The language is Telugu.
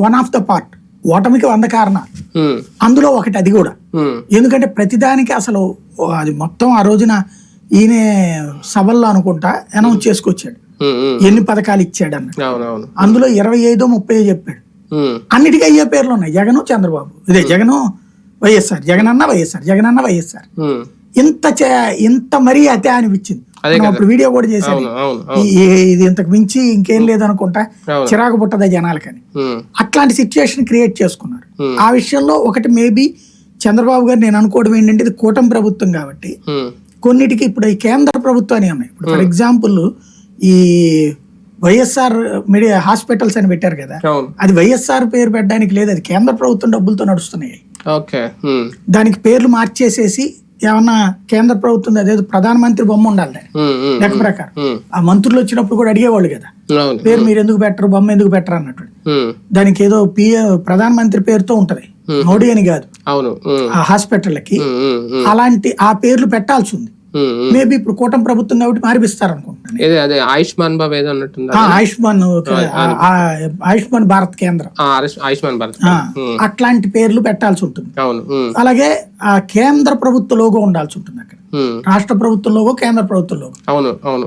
వన్ ఆఫ్ ద పార్ట్ ఓటమికి వంద కారణాలు ఉమ్, అందులో ఒకటి అది కూడా. ఉమ్, ఎందుకంటే ప్రతిదానికి అసలు అది మొత్తం ఆ రోజున ఈయన సభల్లో అనుకుంటా అనౌన్స్ చేసుకొచ్చాడు. ఉమ్. ఎన్ని పథకాలు ఇచ్చాడు అన్న అందులో ఇరవై ఐదో ముప్పై చెప్పాడు. అన్నిటికీ అయ్యే పేర్లు ఉన్నాయి. జగను చంద్రబాబు. ఇదే జగను వైఎస్ఆర్. జగనన్న వైఎస్ఆర్. జగనన్న వైఎస్ఆర్. ఉమ్. ఇంత ఇంత మరీ అతే అనిపించింది. అప్పుడు వీడియో కూడా చేశాను ఇది ఇంతకు మించి ఇంకేం లేదనుకుంటా. చిరాకు పుట్టదా జనాలకని. అట్లాంటి సిచ్యుయేషన్ క్రియేట్ చేసుకున్నారు. ఆ విషయంలో ఒకటి మేబీ చంద్రబాబు గారు నేను అనుకోవడం ఏంటంటే ఇది కూటమి ప్రభుత్వం కాబట్టి కొన్నిటికి ఇప్పుడు ఈ కేంద్ర ప్రభుత్వాన్ని ఉన్నాయి ఇప్పుడు ఫర్ ఎగ్జాంపుల్ ఈ వైఎస్ఆర్ మెడి హాస్పిటల్స్ అని పెట్టారు కదా. అది వైఎస్ఆర్ పేరు పెట్టడానికి లేదు. అది కేంద్ర ప్రభుత్వం డబ్బులతో నడుస్తున్నాయి. దానికి పేర్లు మార్చేసేసి ఏమన్నా కేంద్ర ప్రభుత్వం అదేదో ప్రధానమంత్రి బొమ్మ ఉండాలి లెక్క ప్రకారం. ఆ మంత్రులు వచ్చినప్పుడు కూడా అడిగేవాళ్ళు కదా. పేరు మీరు ఎందుకు పెట్టరు బొమ్మ ఎందుకు పెట్టరు అన్నట్టు. దానికి ఏదో పిఏ ప్రధానమంత్రి పేరుతో ఉంటది. మోడీ అని కాదు. ఆ హాస్పిటల్కి అలాంటి ఆ పేర్లు పెట్టాల్సి ఉంది. మేబీ ఇప్పుడు కూటమి ప్రభుత్వం కాబట్టి మార్పిస్తారు అనుకుంటున్నాను ఆయుష్మాన్ బాబు ఏదో ఆయుష్మాన్ ఆయుష్మాన్ భారత్ కేంద్రం. ఆయుష్మాన్ భారత్ ఉమ్, అట్లాంటి పేర్లు పెట్టాల్సి ఉంటుంది. అలాగే ఆ కేంద్ర ప్రభుత్వ లోగో ఉండాల్సి ఉంటుంది అక్కడ. రాష్ట్ర ప్రభుత్వం లోగో కేంద్ర ప్రభుత్వం లోగో. అవును అవును.